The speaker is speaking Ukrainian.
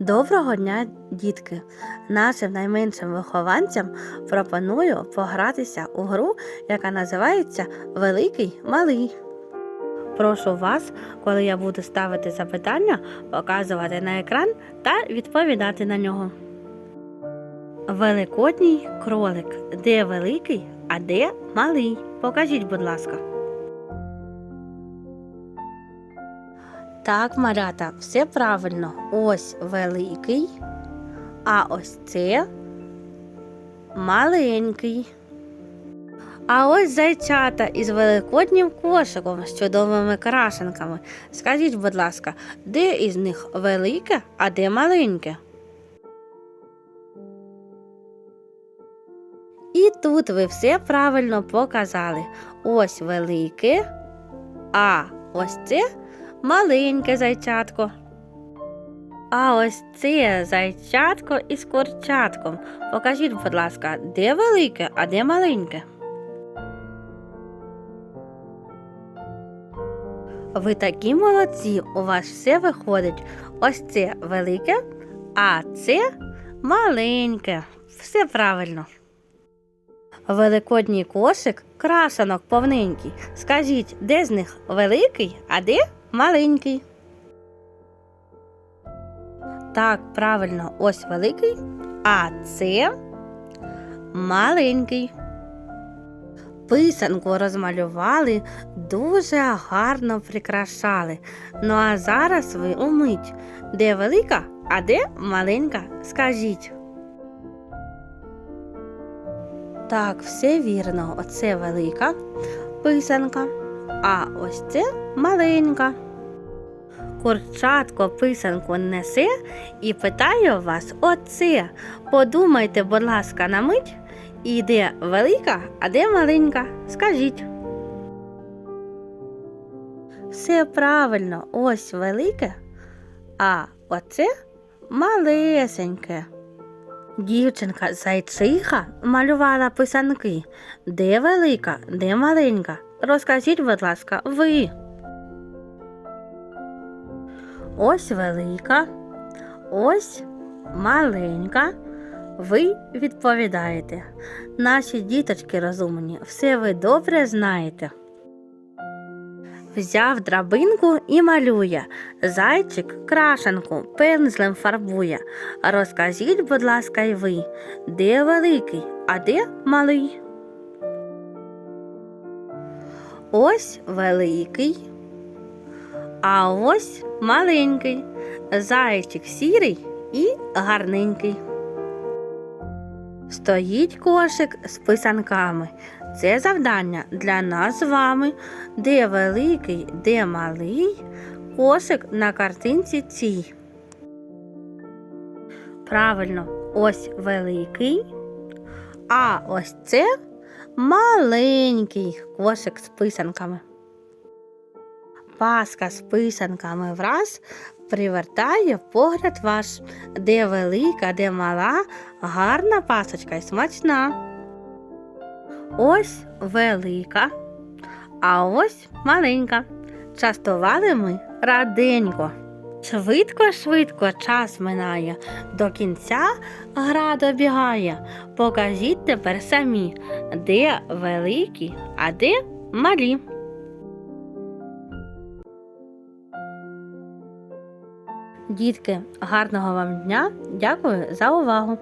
Доброго дня, дітки! Нашим найменшим вихованцям пропоную погратися у гру, яка називається Великий Малий. Прошу вас, коли я буду ставити запитання, показувати на екран та відповідати на нього. Великодній кролик. Де великий, а де малий? Покажіть, будь ласка. Так, малята, все правильно. Ось великий, а ось це маленький. А ось зайчата із великоднім кошиком з чудовими крашенками. Скажіть, будь ласка, де із них велике, а де маленьке? І тут ви все правильно показали. Ось велике, а ось це маленьке зайчатко. А ось це зайчатко із курчатком. Покажіть, будь ласка, де велике, а де маленьке? Ви такі молодці, у вас все виходить. Ось це велике, а це маленьке. Все правильно. Великодній кошик крашенок повненький. Скажіть, де з них великий, а де маленький? Так, правильно, ось великий, а це маленький. Писанку розмалювали, дуже гарно прикрашали. Ну а зараз ви умить, де велика, а де маленька, скажіть. Так, все вірно. Оце велика писанка, а ось це маленька. Курчатко писанку несе і питає вас оце. Подумайте, будь ласка, на мить, і де велика, а де маленька? Скажіть. Все правильно, ось велике, а оце малесеньке. Дівчинка зайчиха малювала писанки. Де велика, де маленька? Розкажіть, будь ласка, ви. Ось велика, ось маленька. Ви відповідаєте. Наші діточки розумні, все ви добре знаєте. Взяв драбинку і малює. Зайчик крашенку пензлем фарбує. Розкажіть, будь ласка, й ви, де великий, а де малий? Ось великий, а ось маленький. Зайчик сірий і гарненький. Стоїть кошик з писанками. Це завдання для нас з вами, де великий, де малий кошик на картинці цій. Правильно, ось великий, а ось це маленький кошик з писанками. Паска з писанками враз привертає погляд ваш, де велика, де мала, гарна пасочка і смачна. Ось велика, а ось маленька. Частували ми раденько. Швидко, швидко час минає, до кінця гра добігає. Покажіть тепер самі, де великі, а де малі. Дітки, гарного вам дня! Дякую за увагу!